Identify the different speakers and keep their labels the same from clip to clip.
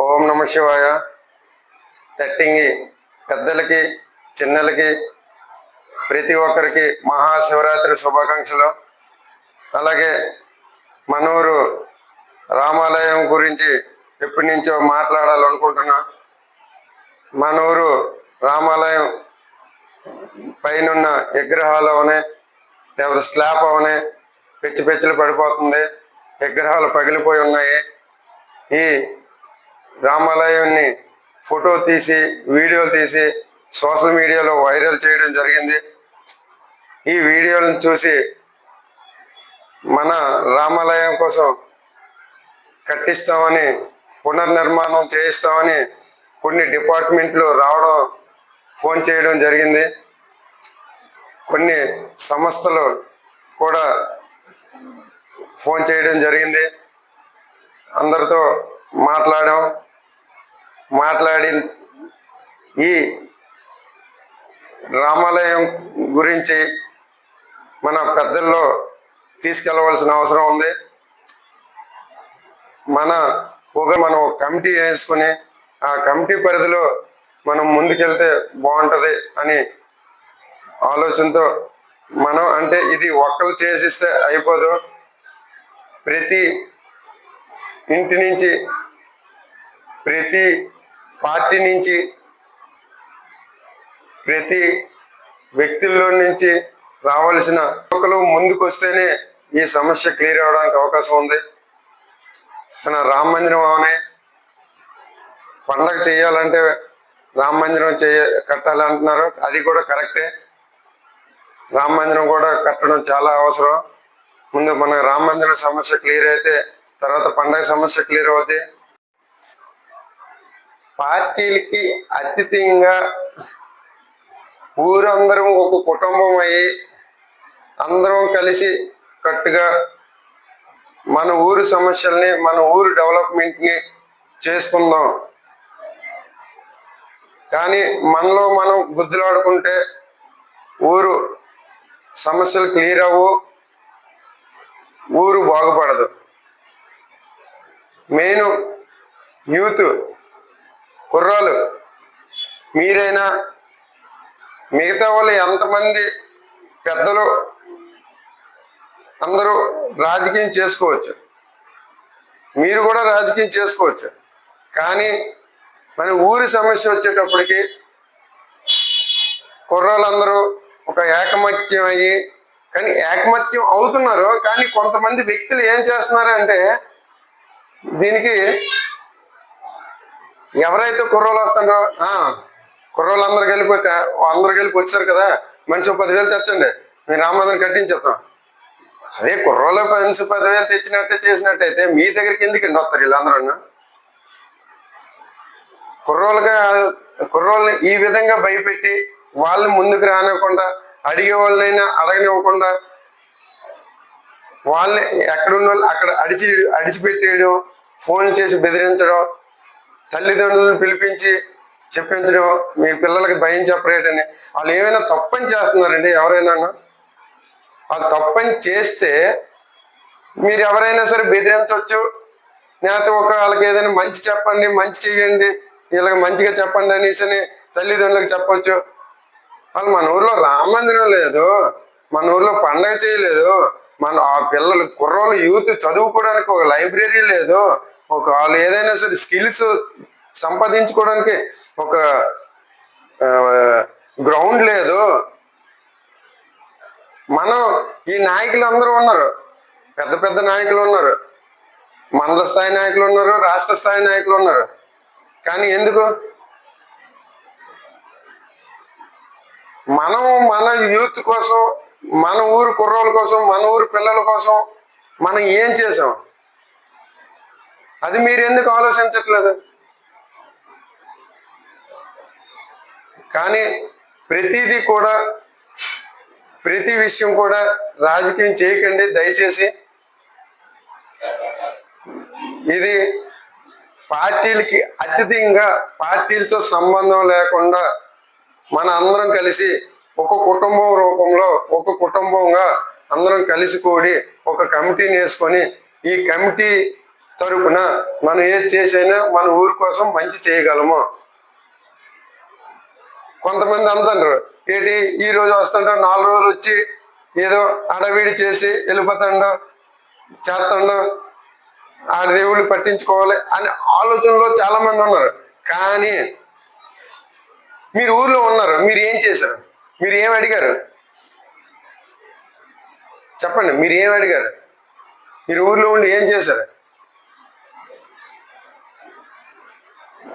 Speaker 1: ఓం నమ శివాయ. తట్టింగి పెద్దలకి చిన్నలకి ప్రతి ఒక్కరికి మహాశివరాత్రి శుభాకాంక్షలు. అలాగే మనూరు రామాలయం గురించి ఎప్పటి నుంచో మాట్లాడాలనుకుంటున్నా. మనూరు రామాలయం పైనున్న విగ్రహాలు అవనే లేకపోతే స్లాబ్ అవనే పెచ్చి పెచ్చులు పడిపోతుంది. విగ్రహాలు పగిలిపోయి ఉన్నాయి. ఈ రామాలయాన్ని ఫోటో తీసి వీడియోలు తీసి సోషల్ మీడియాలో వైరల్ చేయడం జరిగింది. ఈ వీడియోలను చూసి మన రామాలయం కోసం కట్టిస్తామని పునర్నిర్మాణం చేయిస్తామని కొన్ని డిపార్ట్మెంట్లు రావడం ఫోన్ చేయడం జరిగింది. కొన్ని సంస్థలు కూడా ఫోన్ చేయడం జరిగింది. అందరితో మాట్లాడాం. మాట్లాడి ఈ రామాలయం గురించి మన పెద్దల్లో తీసుకెళ్ళవలసిన అవసరం ఉంది. మన ఒక మనం ఒక కమిటీ వేసుకుని ఆ కమిటీ పరిధిలో మనం ముందుకెళ్తే బాగుంటుంది అని ఆలోచనతో మనం అంటే ఇది ఒక్కరు చేసిస్తే అయిపోదు. ప్రతి ఇంటి నుంచి ప్రతి పార్టీ నుంచి ప్రతి వ్యక్తుల్లో నుంచి రావాల్సిన ఒకరు ముందుకు వస్తేనే ఈ సమస్య క్లియర్ అవడానికి అవకాశం ఉంది. మన రామ మందిరం అవనే పండగ చేయాలంటే రామ మందిరం చేయ కట్టాలి అంటున్నారు అది కూడా కరెక్టే. రామ మందిరం కూడా కట్టడం చాలా అవసరం. ముందు మన రామ మందిరం సమస్య క్లియర్ అయితే తర్వాత పండగ సమస్య క్లియర్ అవుతాయి పార్టీలకి అతీతంగా ఊరందరం ఒక కుటుంబం అయ్యి అందరం కలిసి కట్టుగా మన ఊరు సమస్యల్ని మన ఊరు డెవలప్మెంట్ని చేసుకుందాం. కానీ మనలో మనం బుద్ధులాడుకుంటే ఊరు సమస్యలు క్లియర్ అవ్వు ఊరు బాగుపడదు. మెయిన్ యూత్ కుర్రాలు మీరైనా మిగతా వాళ్ళు ఎంతమంది పెద్దలు అందరూ రాజకీయం చేసుకోవచ్చు. మీరు కూడా రాజకీయం చేసుకోవచ్చు. కానీ మన ఊరి సమస్య వచ్చేటప్పటికి కుర్రాళ్ళందరూ ఒక ఏకమత్యం అయ్యి కానీ ఏకమత్యం అవుతున్నారు కానీ కొంతమంది వ్యక్తులు ఏం చేస్తున్నారు అంటే దీనికి ఎవరైతే కుర్రోళ్ళు వస్తారో కుర్రోళ్ళు అందరు కలిపి అందరు కలిపి వచ్చారు కదా మనిషి ఒక పదివేలు తెచ్చండి. మీరు రామమందిరం కట్టించేస్తాం అదే కుర్రోళ్ళ మనిషి పదివేలు తెచ్చినట్టే చేసినట్టయితే మీ దగ్గరికి ఎందుకండి వస్తారు వీళ్ళందరూ కుర్రోళ్ళగా కుర్రోళ్ళని ఈ విధంగా భయపెట్టి వాళ్ళని ముందుకు రానివ్వకుండా అడిగే వాళ్ళనైనా అడగనివ్వకుండా వాళ్ళని ఎక్కడున్న వాళ్ళు అక్కడ అడిచి అడిచిపెట్టేయడం ఫోన్ చేసి బెదిరించడం తల్లిదండ్రులను పిలిపించి చెప్పించడం మీ పిల్లలకి భయం చెప్పరేటని. వాళ్ళు ఏమైనా తప్పని చేస్తున్నారండి ఎవరైనా వాళ్ళు తప్పని చేస్తే మీరు ఎవరైనా సరే బెదిరించవచ్చు. లేకపోతే ఒక వాళ్ళకి ఏదైనా మంచి చెప్పండి మంచి చేయండి వీళ్ళకి మంచిగా చెప్పండి అనేసి అని తల్లిదండ్రులకు చెప్పచ్చు. వాళ్ళు మన ఊర్లో రామ మందిరం లేదు. మన ఊర్లో పండగ చేయలేదు. మన ఆ పిల్లలు కుర్రోళ్ళు యూత్ చదువుకోవడానికి ఒక లైబ్రరీ లేదు. ఒక వాళ్ళు ఏదైనా సరే స్కిల్స్ సంపాదించుకోవడానికి ఒక గ్రౌండ్ లేదు. మనం ఈ నాయకులు అందరూ ఉన్నారు. పెద్ద పెద్ద నాయకులు ఉన్నారు. మండల స్థాయి నాయకులు ఉన్నారు రాష్ట్ర స్థాయి నాయకులు ఉన్నారు. కానీ ఎందుకు? మనం మన యూత్ కోసం మన ఊరు కుర్రోళ్ళ కోసం మన ఊరు పిల్లల కోసం మనం ఏం చేసాం? అది మీరు ఎందుకు ఆలోచించట్లేదు? కానీ ప్రతిదీ కూడా ప్రతి విషయం కూడా రాజకీయం చేయకండి దయచేసి. ఇది పార్టీలకి అత్యధికంగా పార్టీలతో సంబంధం లేకుండా మన అందరం కలిసి ఒక కుటుంబం రూపంలో ఒక కుటుంబంగా అందరం కలిసి కూడి ఒక కమిటీని వేసుకొని ఈ కమిటీ తరపున మనం ఏది చేసైనా మన ఊరి కోసం మంచి చేయగలము. కొంతమంది అంటారు ఏంటి ఈ రోజు వస్తుంటో నాలుగు రోజులు వచ్చి ఏదో అడవిడి చేసి వెళ్ళిపోతాడో చేస్తాడో ఆ దేవుళ్ళు పట్టించుకోవాలి అనే ఆలోచనలో చాలా మంది ఉన్నారు. కానీ మీరు ఊర్లో ఉన్నారు మీరు ఏం చేశారు? మీరు ఏం అడిగారు? చెప్పండి మీరు ఏం అడిగారు? మీరు ఊర్లో ఉండి ఏం చేశారు?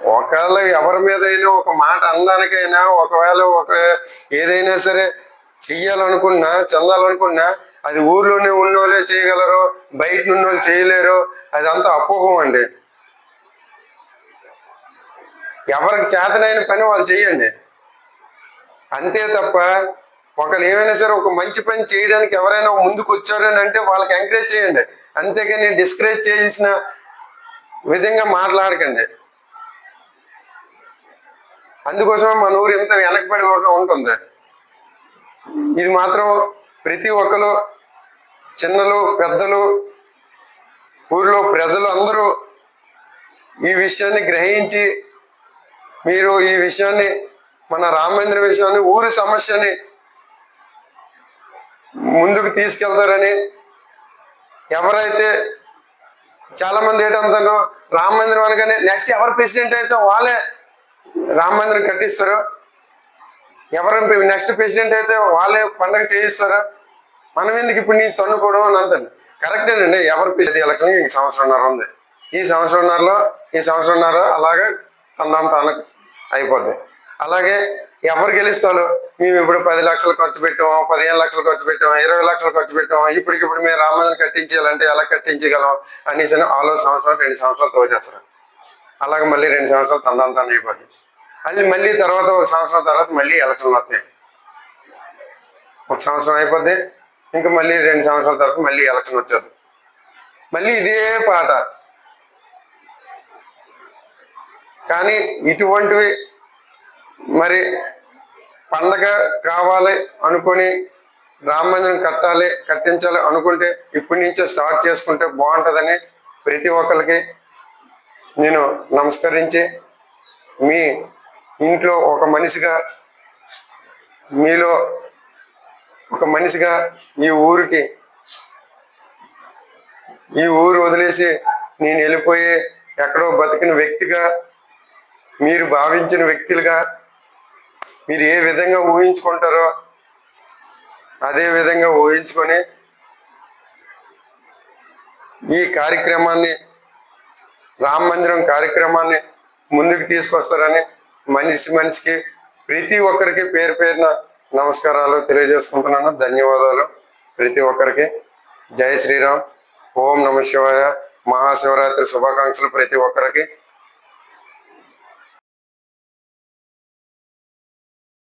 Speaker 1: ఒకవేళ ఎవరి మీద అయినా ఒక మాట అనడానికైనా ఒకవేళ ఒక ఏదైనా సరే చెయ్యాలనుకున్నా చెందాలనుకున్నా అది ఊర్లోనే ఉన్నోళ్ళే చేయగలరు బయట ఉన్నోళ్ళు చేయలేరు అదంతా అపోహం అండి. ఎవరికి చేతనైన పని వాళ్ళు చెయ్యండి. అంతే తప్ప ఒకరు ఏమైనా సరే ఒక మంచి పని చేయడానికి ఎవరైనా ముందుకు వచ్చారని అంటే వాళ్ళకి ఎంకరేజ్ చేయండి. అంతేగాని డిస్కరేజ్ చేసిన విధంగా మాట్లాడకండి. అందుకోసమే మన ఊరు ఇంత వెనకబడి కూడా ఉంటుంది. ఇది మాత్రం ప్రతి ఒక్కరు చిన్నలు పెద్దలు ఊరిలో ప్రజలు అందరూ ఈ విషయాన్ని గ్రహించి మీరు ఈ విషయాన్ని మన రామేంద్ర విషయాన్ని ఊరి సమస్యని ముందుకు తీసుకెళ్తారని ఎవరైతే చాలామంది ఏంటంటారు అనగానే నెక్స్ట్ ఎవరు ప్రెసిడెంట్ అయితే వాళ్ళే రామేంద్రం కట్టిస్తారు. ఎవరు నెక్స్ట్ ప్రెసిడెంట్ అయితే వాళ్ళే పండగ చేయిస్తారు. మనం ఎందుకు ఇప్పుడు నుంచి తన్నుకోవడం అని అంటారు. కరెక్టేనండి ఎవరు ప్రతి ఎలక్షన్ ఈ సంవత్సరంన్నర ఉంది. ఈ సంవత్సరంన్నరలో ఈ సంవత్సరంన్నర అలాగే తందాం తాను అయిపోద్ది. అలాగే ఎవరు గెలుస్తాను మేము ఇప్పుడు పది లక్షలు ఖర్చు పెట్టాం పదిహేను లక్షలు ఖర్చు పెట్టాం ఇరవై లక్షలు ఖర్చు పెట్టాం ఇప్పటికిప్పుడు మేము రామమందిరం కట్టించాలంటే ఎలా కట్టించగలం అనేసి ఆలో సంవత్సరాలు రెండు సంవత్సరాలు తోచేస్తారు అలాగే మళ్ళీ రెండు సంవత్సరాలు తందాం అయిపోతుంది అయిపోద్ది. అది మళ్ళీ తర్వాత ఒక సంవత్సరం తర్వాత మళ్ళీ ఎలక్షన్లు వస్తాయి. ఒక సంవత్సరం అయిపోద్ది ఇంకా మళ్ళీ రెండు సంవత్సరాల తర్వాత మళ్ళీ ఎలక్షన్ వచ్చేది. మళ్ళీ ఇదే పాట. కానీ ఇటువంటివి మరి పండగ కావాలి అనుకొని రామ మందిరం కట్టాలి కట్టించాలి అనుకుంటే ఇప్పటి నుంచే స్టార్ట్ చేసుకుంటే బాగుంటుందని ప్రతి ఒక్కరికి నేను నమస్కరించి మీ ఇంట్లో ఒక మనిషిగా మీలో ఒక మనిషిగా ఈ ఊరికి ఈ ఊరు వదిలేసి నేను వెళ్ళిపోయి ఎక్కడో బతికిన వ్యక్తిగా మీరు భావించిన వ్యక్తులుగా మీరు ఏ విధంగా ఊహించుకుంటారో అదే విధంగా ఊహించుకొని ఈ కార్యక్రమాన్ని రామ మందిరం కార్యక్రమాన్ని ముందుకు తీసుకొస్తారని మనిషి మనిషికి ప్రతి ఒక్కరికి పేరు పేరున నమస్కారాలు తెలియజేసుకుంటున్నాను. ధన్యవాదాలు ప్రతి ఒక్కరికి. జై శ్రీరామ్. ఓం నమ శివాయ. మహాశివరాత్రి శుభాకాంక్షలు ప్రతి ఒక్కరికి.